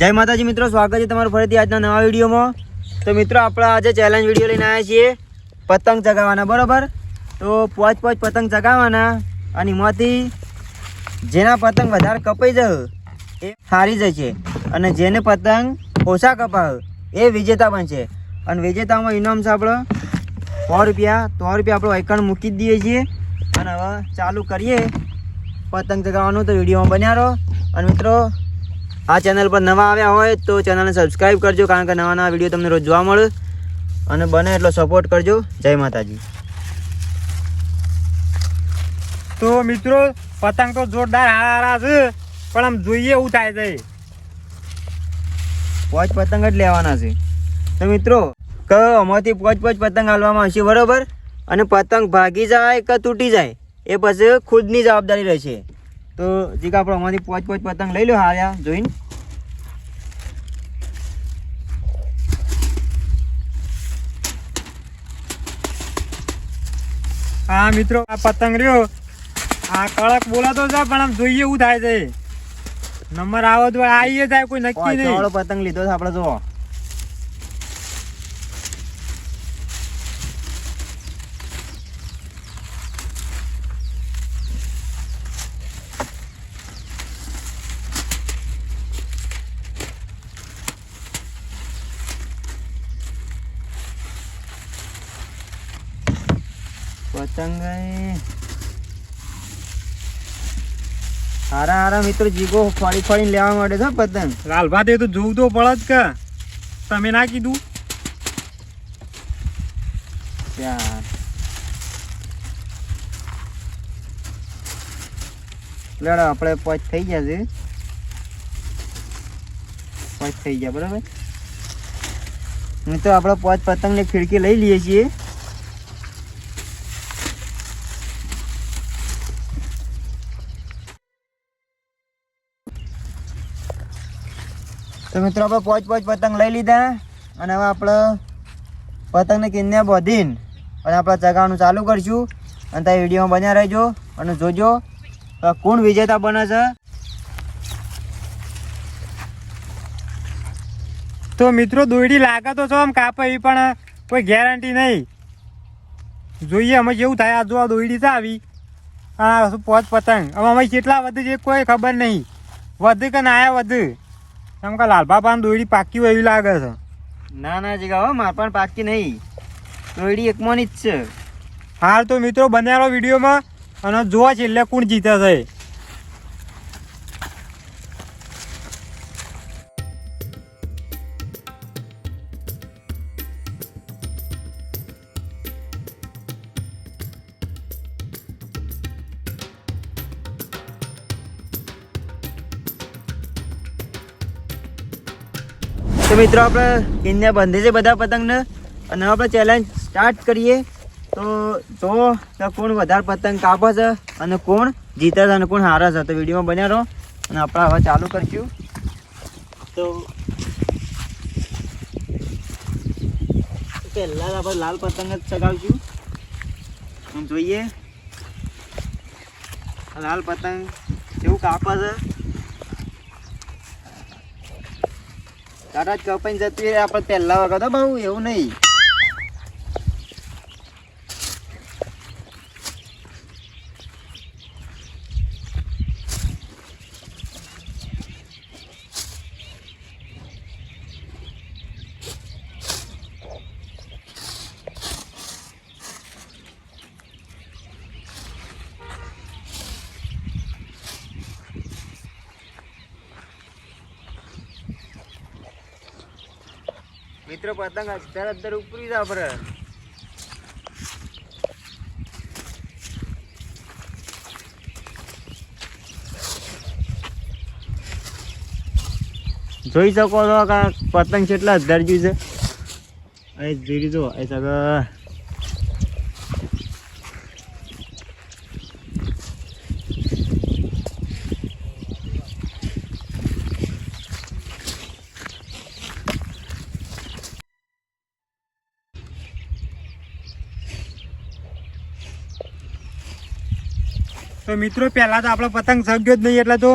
જય માતાજી મિત્રો, સ્વાગત છે તમારું ફરીથી આજના નવા વિડીયોમાં. તો મિત્રો, આપણે આજે ચેલેન્જ વીડિયો લઈને આવ્યા છીએ પતંગ ચગાવવાના, બરાબર? તો પોચ પોચ પતંગ ચગાવવાના અને એમાંથી જેના પતંગ વધારે કપાઈ જાય એ હારી જશે અને જેને પતંગ ઓછા કપાવ એ વિજેતા બનશે અને વિજેતામાં ઇનામ છે આપણો સો રૂપિયા સો રૂપિયા આપણો આઇકન મૂકી દઈએ છીએ. અને હવે ચાલુ કરીએ પતંગ ચગાવવાનું. તો વિડીયોમાં બન્યા રહો. અને મિત્રો આ ચેનલ પર નવા આવ્યા હોય તો ચેનલને સબસ્ક્રાઈબ કરજો કારણ કે નવા નવા વીડિયો તમને રોજ જોવા મળે. અને બને એટલો સપોર્ટ કરજો. જય માતાજી. તો મિત્રો પતંગ તો જોરદાર હારા છે પણ આમ જોઈએ એવું થાય છે. પોચ પતંગ જ લેવાના છે. તો મિત્રો કે આમાંથી પોચ પોચ પતંગ હાલવામાં આવશે બરોબર? અને પતંગ ભાગી જાય કે તૂટી જાય? એ પછી ખુદની જવાબદારી રહેશે. તો જીગા આપણે અમારી પોચ પોચ પતંગ લઈ લો હાર્યા જોઈને. હા મિત્રો આ પતંગ રહ્યો. આ કડક બોલાતો છે પણ આમ જોઈએ એવું થાય છે. નંબર આવો તો આવીએ જાય કોઈ નક્કી નહીં. પતંગ લીધો છે આપણે જુઓ. પતંગ એ હારા હારા મિત્રો જીગો ફાડી ફાડી લેવા માટે છે પતંગ. લાલભા તે તો જોવું તો પડે જ કે. તમે ના કીધું? ચાર. લડો આપણે પચ થઈ ગયા છે. પોચ થઈ ગયા બરાબર? મિત્રો આપણે પોંચ પતંગ ને ખીડકી લઈ લઈએ છીએ. તો મિત્રો આપણે પોચ પોચ પતંગ લઈ લીધા અને હવે આપણે પતંગને કિન્ને બોધીને અને આપણે ચગાવવાનું ચાલુ કરીશું. અને ત્યાં વિડીયોમાં બન્યા રહેજો અને જોજો કોણ વિજેતા બને છે. તો મિત્રો દોયડી લાગે તો છો આમ કાપે એ પણ કોઈ ગેરંટી નહીં. જોઈએ, અમે જેવું થાય આ જો આ દોયડી છે આવી. આ પોચ પતંગ? હવે અમે કેટલા વધુ છે કોઈ ખબર નહીં. વધુ કે ના વધુ? એમ કે લાલભા પાન દોયડી પાકી હોય એવી લાગે છે. ના ના જગા હો માર પણ પાકી નહીં. દોયડી એકમાંની જ છે. હાલ તો મિત્રો બન્યારો વિડીયોમાં અને જોવા છેલ્લે કોણ જીતે છે. મિત્રો, આપણે કિન્ને બંધી છે બધા પતંગને. અને આપણે ચેલેન્જ સ્ટાર્ટ કરીએ. તો જો કોણ વધારે પતંગ કાપે છે અને કોણ જીતે છે અને કોણ હારે છે, તો વિડીયોમાં બન્યા રહો. અને આપણે હવે ચાલુ કરીશું. તો પહેલાં આપણે લાલ પતંગ જ ચગાવશું. જોઈએ. લાલ પતંગ કેવું કાપે છે? જ કપાઈને જતી આપણે પહેલા વખત બહુ એવું નહીં. મિત્રો પતંગ અત્યારે અત્યારે ઉપરી જા પર જોઈ શકો છો કે પતંગ કેટલા દરજ્યું છે. અહીં જોઈ લીધો, અહીં સગા તો મિત્રો, પહેલા તો આપણે પતંગ સગ્યો જ નહીં, એટલે તો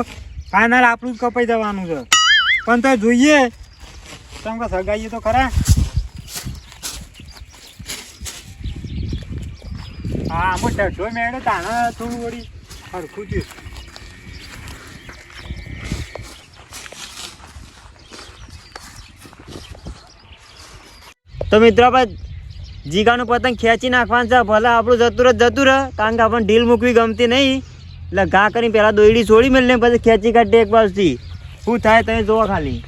ફાઇનલ આપણું જ કપાઈ જવાનું છે. પણ તો જોઈએ. તમે સગાઈએ તો ખરા. હા, આમાં ઢઢો મેળે તાણા થોડું વળી સરખું થયું. તો મિત્રો, આપણે જીગાનું પતંગ ખેંચી નાખવાનું છે. ભલે આપણું જતું રહે જતું રહે, કારણ કે આપણને ઢીલ મૂકવી ગમતી નહીં. એટલે ઘા કરીને પહેલાં દોયડી છોડી મેળને પછી ખેંચી કાઢી એક બાજુથી શું થાય તમે જોવો ખાલી!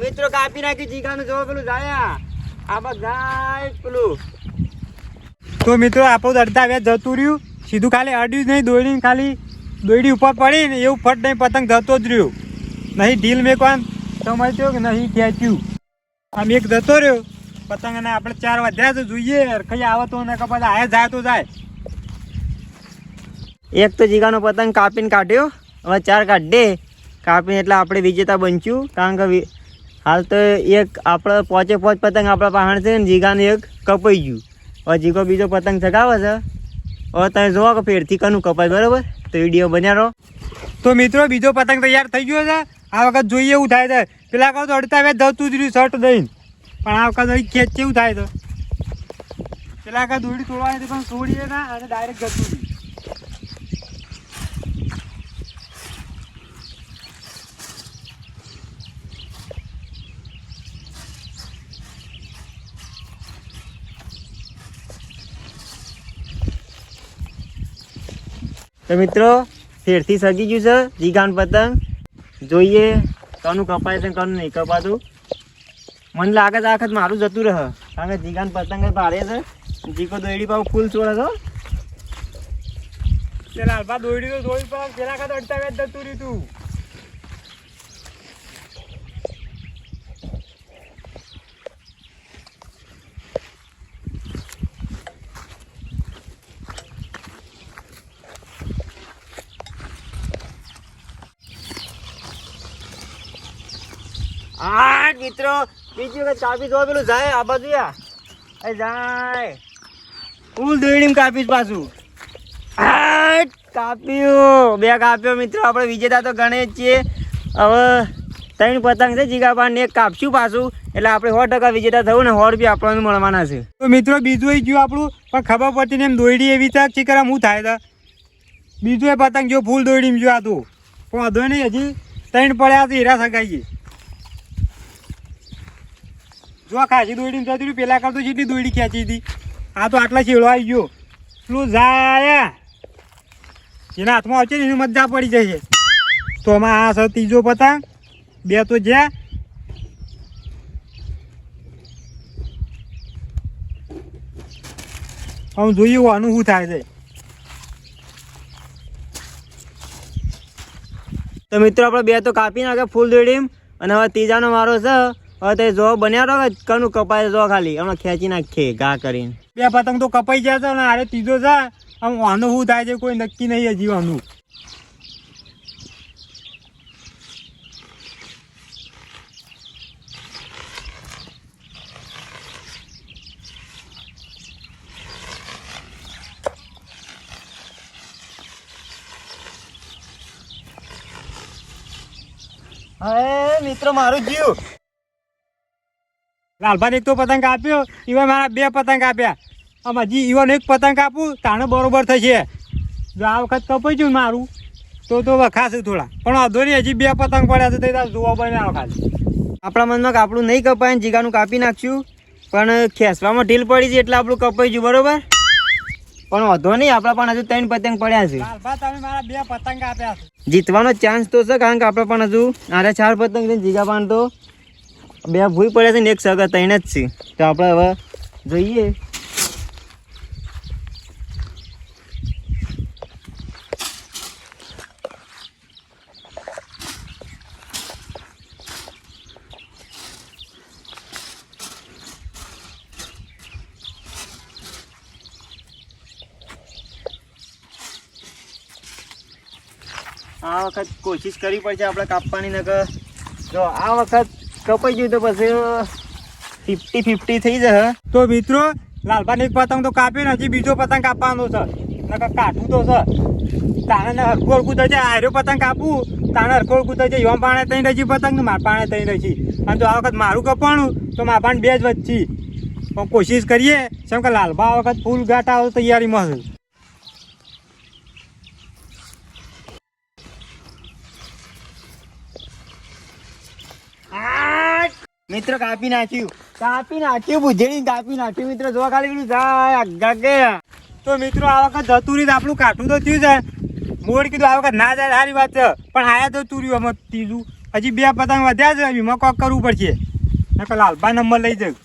મિત્રો કાપી નાખી જીગાનું જોવો પેલું જાયા. આ જાય પેલું. તો મિત્રો આપણું અડધા વ્યાજ જતું રહ્યું. સીધું ખાલી અડ્યું જ નહીં દોડીને ખાલી. દોડી ઉપર પડી ને એવું ફટ નહીં, પતંગ જતો જ રહ્યો. નહીં, ઢીલ મેકવાન સમજ્યો કે નહીં ખેંચ્યું આમ એક જતો રહ્યો. પતંગ અને આપણે ચાર વધ્યા તો જોઈએ કઈ આવે તો ને કપાસ આયા જાય તો જાય. એક તો જીગાનો પતંગ કાપીને કાઢ્યો, હવે ચાર કાઢે. કાપીને એટલે આપણે વિજેતા બનશું, કારણ કે હાલ તો એક આપણે પોચે પોચ પતંગ આપણા પહાણ છે ને, જીગાને એક કપાઈ ગયું. હવે જીગો બીજો પતંગ ચગાવે છે. હવે તમે જોવો કે ફેરથી કનું કપાય, બરાબર? તો વીડિયો બન્યા રહો. તો મિત્રો, બીજો પતંગ તૈયાર થઈ ગયો છે. આ વખત જોઈએ એવું થાય છે. પેલા કહું તો અડતા વેચ જતું જ શર્ટ દઈને. પણ આ વખત ખેંચ કેવું થાય તો? પેલા કા દોડી તોડવાની પણ છોડીએ ના અને ડાયરેક્ટ જતું તો મિત્રો, ફેરથી સગી ગયું છે, જીગાન પતંગ. જોઈએ, કનું કપાય છે કોનું નહીં કપાતું. મને લાગે છે આખત મારું જતું રહે, કારણ કે જીગાન પતંગ ભારે છે. જીગો દોયડી પાછું ફૂલ છોડે છો. પેલા દોડી તો દોડી પણ પેલા વખત અડતા વ્યાજ જતું રહ્યું તું. આ મિત્રો, બીજું વખત કાપી દો પેલું જાય આ બાજુ એ જાય. ફૂલ દોડીને કાપીશ પાછું. આઠ કાપ્યું. બે કાપ્યો, મિત્રો. આપણે વિજેતા તો ગણે જ છીએ. હવે ત્રણ પતંગ છે, જીગા પાન એક કાપશું પાછું. એટલે આપણે સો ટકા વિજેતા થવું ને સો રૂપિયા આપણને મળવાના છે. તો મિત્રો, બીજું ગયું આપણું. પણ ખબર પડતી નહીં એમ દોયડી એવી તક ચીકરા હું થાય તા બીજું એ પતંગ જો ફૂલ દોયડી જો આ તું. પણ વધુ નહીં, હજી. ત્રણ પડ્યા તો હીરા સગાઈએ જો ખાસી દોડી જતી રહ્યું પેલા કરતો જેટલી દોડી ખેંચી હતી. આ તો આટલા છેડો આવી ગયો. પેલું જાય જેના હાથમાં આવશે ને એની મજા પડી જશે. તો આમાં આ સર ત્રીજો પતંગ. બે તો જ્યાં. હવે જોઈએ આનું શું થાય છે? તો મિત્રો, આપણે બે તો કાપી નાખે ફૂલ દોડીમ અને હવે ત્રીજાનો મારો છે. હવે તે જો બન્યા રહો કનું કપાય જો ખાલી. હમણાં ખેંચી નાખે ઘા કરીને. બે પતંગ તો કપાઈ જાય છે અને આરે ત્રીજો જા આમ આનું શું થાય છે? કોઈ નક્કી નહીં હજી આનું હવે મિત્રો મારું જીવ. લાલભાઈ એક તો પતંગ આપ્યો એવા મારા બે પતંગ આપ્યા. આમ હજી ઈવન એક પતંગ આપું, તાણે બરોબર થશે. જો આ વખત કપાઈ ગયું મારું, તો તો વખાશું થોડા. પણ નહીં હજી બે પતંગ પડ્યા છે, તો જોવા પડે આ વખત આપણા મનમાં આપણું નહીં કપાય જીગાનું કાપી નાખશું, પણ ખેંચવામાં ઢીલ પડી છે એટલે આપણું કપાઈ ગયું બરોબર? પણ વાંધો નહીં, આપણા પણ હજુ ત્રણ પતંગ પડ્યા છે. તમે મારા બે પતંગ આપ્યા જીતવાનો ચાન્સ તો છે, કારણ કે આપણે પણ હજુ આરે ચાર પતંગ જીગા તો. બે ભૂઈ પડે છે ને એક સગા ત્રણ જ છે. તો આપણે હવે જોઈએ. આ વખત કોશિશ કરવી પડશે આપણે કાપવાની, નકર જો આ વખત કપાઈ ગયું તો પછી ફિફ્ટી ફિફ્ટી થઈ જશે. તો મિત્રો લાલબાને એક પતંગ તો કાપ્યો હજી બીજો પતંગ કાપવાનો છે. નકર કાઢવું તો છે. તાણે ને હરખું હરખું થઈ જાય. આર્યો પતંગ કાપવું તાણે હરખું હરખું થઈ જાય. યોમ પાણે તઈ રહી પતંગ ને માર પાણે તઈ રહી અને જો આ વખત મારું કપાણું, તો મારા પાણે બે જ વચ્ચી. પણ કોશિશ કરીએ, જેમ કે લાલબા આ વખત ફૂલ આવે તૈયારીમાં છે. મિત્રો કાપી નાખ્યું. કાપી નાખ્યું ભૂજેડી કાપી નાખ્યું. મિત્રો, જોવા ખાલી પેલું જાય, આગા ગયા. તો મિત્રો, આ વખત જતું રહ્યું આપણું કાઠું તો થયું છે. મોડ કીધું આ વખત ના જાય, સારી વાત છે. પણ આયા તો તું રહ્યું અમે ત્રીજું. હજી બે પતંગ વધ્યા છે, એમાં કોક કરવું પડશે. નકર લાલભા નંબર લઈ જાઉં.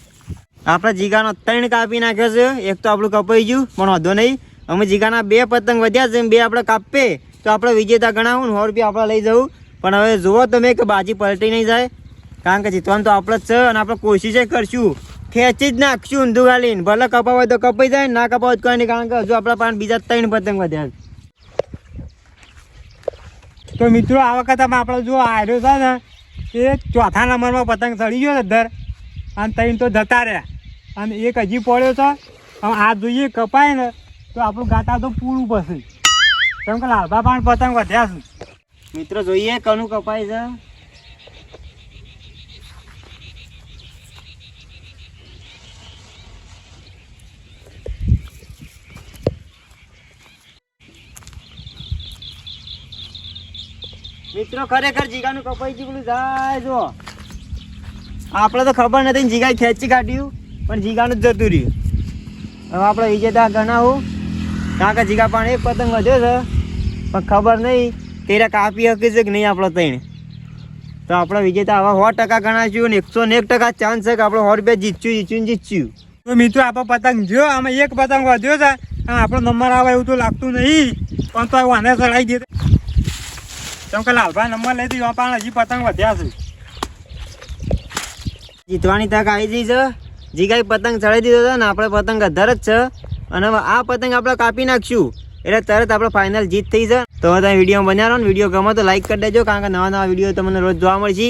આપણા જીગાનો ત્રણ કાપી નાખ્યો છે. એક તો આપણું કપાઈ ગયું, પણ વાંધો નહીં. અમે જીગાના બે પતંગ વધ્યા છે બે આપણે કાપીએ. તો આપણે વિજેતા ગણાવું ને સો રૂપિયા આપણે લઈ જવું પણ હવે જુઓ તમે કે બાજી પલટી નહીં જાય. કારણ કે જીતવાનું તો આપણે છે અને આપણે કોશિશ કરશું. ખેંચી જ નાખશું ઊંધું ગાલીને ભલે કપાવ તો કપાઈ જાય, ના કપાવ હોય કોઈ નહીં, કારણ કે હજુ આપણા પાસે બીજા ત્રણ પતંગ વધ્યા તો મિત્રો, આ વખત આમાં આપણે જો આવ્યો છે ને એ ચોથા નંબરમાં પતંગ ચડી ગયો છે ધર. અને ત્રણ તો જતા રહ્યા. અને એક હજી પડ્યો છે. આમ આ જોઈએ કપાય ને, તો આપણું ગાતા તો પૂરું પછી કેમ કે લાલભા પણ પતંગ વધ્યા છે. મિત્રો, જોઈએ કનું કપાય છે. મિત્રો, ખરેખર જીગાનું કપાઈ ગયું જાય જો. આપણે તો ખબર નથી જીગાએ ખેંચી કાઢ્યું, પણ જીગાનું જ જતું રહ્યું. હવે આપણે વિજેતા ગણાવું. કારણ કે જીગા પણ એક પતંગ વધ્યો છે, પણ ખબર નહીં તેરા કાપી શકે છે કે નહીં આપણે તઈને તો આપણે વિજેતા હવે સો ટકા ગણાશું ને એકસો ને એક ટકા ચાન્સ છે કે આપણે સો રૂપિયા જીતશું જીતશું જીતશું તો મિત્રો આપણો પતંગ જો આમાં એક પતંગ વધ્યો છે. આપણો નંબર આવે એવું તો લાગતું નહીં, પણ તો આને ચડાવી દે કેમ કે લાલભાઈ નંબર લઈ દીધો પણ હજી પતંગ વધ્યા છે. જીતવાની તક આવી ગઈ છે. જીગાઈ પતંગ ચડાવી દીધો હતો ને, આપણે પતંગ અધર જ છે. અને આ પતંગ આપણે કાપી નાખશું. એટલે તરત આપણે ફાઇનલ જીત થઈ છે. તો તમે વીડિયો બનાવો ને, વીડિયો ગમે તો લાઈક કરી દેજો, કારણ કે નવા નવા વીડિયો તમને રોજ જોવા મળશે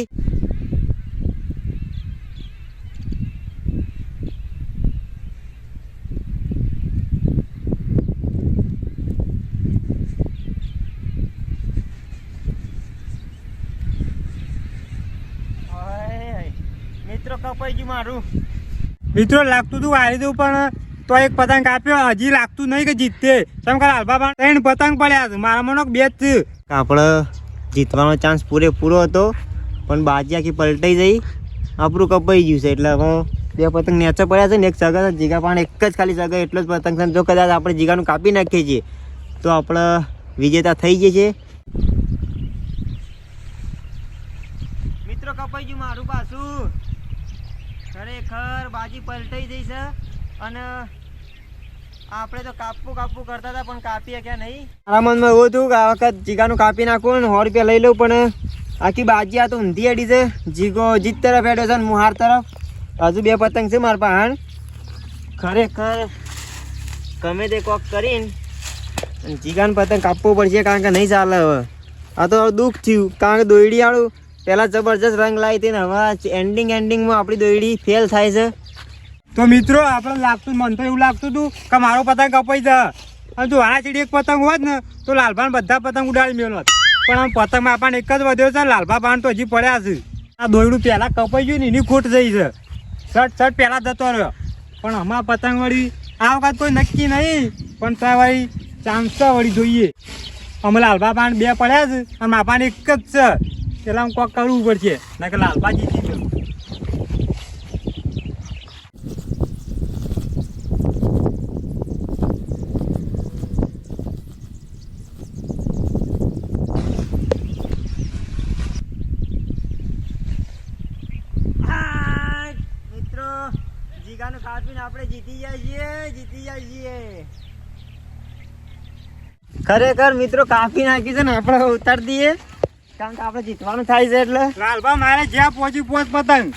મિત્રો કપાઈ ગયું મારું. મિત્રો લાગતું હતું વાળી દઉં પણ તો એક પતંગ કાપ્યો હજી લાગતું નહીં કે જીતતે. કેમ કે લાલભા પણ ત્રણ પતંગ પડ્યા છે. મારા મનો બે જ આપણે જીતવાનો ચાન્સ પૂરેપૂરો હતો પણ બાજી આખી પલટાઈ જઈ. આપણું કપાઈ ગયું છે એટલે હવે બે પતંગ નેચો પડ્યા છે ને એક સગા જીગા પણ એક જ ખાલી સગા એટલો જ પતંગ છે જો કદાચ આપણે જીગાનું કાપી નાખીએ છીએ તો આપણે વિજેતા થઈ જઈએ છીએ મિત્રો કપાઈ ગયું મારું પાછું. ખરેખર બાજી પલટાઈ જઈ છે અને આપણે તો કાપવું કાપવું કરતા હતા, પણ કાપીએ ક્યાં નહીં? મારા મનમાં એવું હતું કે આ વખત જીગાનું કાપી નાખું ને સો રૂપિયા લઈ લઉં, પણ આખી બાજી આ તો ઊંધી અડી છે. જીગો જીત તરફ એડ્યો છે ને મુહાર હાર તરફ. હજુ બે પતંગ છે મારા પાસે ખરેખર ગમે તે કોક કરીને જીગાનું પતંગ કાપવું પડશે કારણ કે નહીં ચાલે હવે. આ તો દુઃખ થયું, કારણ કે દોયડી વાળું પહેલાં જબરજસ્ત રંગ લાવી હતી ને હવે એન્ડિંગ એન્ડિંગમાં આપણી દોયડી ફેલ થાય છે. તો મિત્રો આપણે લાગતું, મને તો એવું લાગતું હતું કે મારો પતંગ કપાઈ જાય અને જો આ ચીડી એક પતંગ હોત ને, તો લાલભાન બધા પતંગ ઉડાડી મેળો પણ આમ પતંગમાં આપણને એક જ વધ્યો છે, લાલભા પાન તો હજી પડ્યા છે. આ દોયડું પહેલાં કપાઈ ગયું ને, એની ખોટ જઈ છે. શર્ટ શર્ટ પહેલાં જતો રહ્યો. પણ હમણાં પતંગ વળી આ વખત કોઈ નક્કી નહીં, પણ ત્યાં વળી ચાન્સ વળી જોઈએ. અમે લાલભા પાન બે પડ્યા છે, અને માપાન એક જ છે. આમ કોક કરવું પડશે. ના કે લાલભા જીતી ગયો જીગાનું કાપીને આપણે જીતી જાય છીએ, જીતી જાય છીએ. ખરેખર મિત્રો, કાપી નાખી છે ને, આપણે ઉતાર દઈએ. કારણ કે આપણે જીતવાનું થાય છે એટલે. લાલભા મારે જ્યાં પહોંચ્યું પહોંચ પતંગ.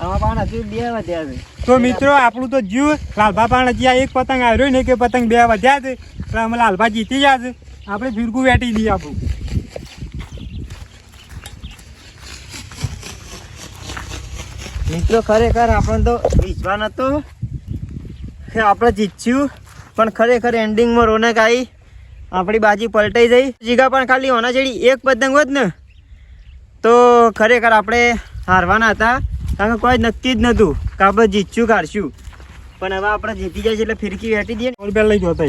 આમાં પણ હજુ બે વધ્યા છે. તો મિત્રો આપણું તો જીવ લાલભા પણ હજી એક પતંગ આવ્યો ને કે પતંગ બે વધ્યા છે એટલે અમે લાલભા જીતી ગયા છે. આપણે ફિરકું વેટી દઈએ આપણું. મિત્રો ખરેખર આપણે તો જીતવાનું હતું કે આપણે જીત્યું પણ ખરેખર એન્ડિંગમાં રોનક આવી. આપણી બાજી પલટાઈ જઈ. જીગા પણ ખાલી હોના જેડી એક પતંગ હોત ને તો ખરેખર આપણે હારવાના હતા. કારણ કે કોઈ નક્કી જ નહોતું કે આપણે જીતશું કાઢશું પણ હવે આપણે જીતી જાય છે એટલે ફિરકી વેટી દઈએ ને. રૂપિયા લઈ જોતા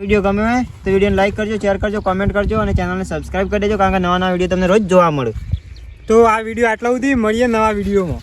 વીડિયો ગમે તો વિડીયોને લાઈક કરજો શેર કરજો કોમેન્ટ કરજો અને ચેનલને સબસ્ક્રાઈબ કરી દેજો કારણ કે નવા નવા વીડિયો તમને રોજ જોવા મળે. તો આ વીડિયો આટલા સુધી મળીએ નવા વિડીયોમાં.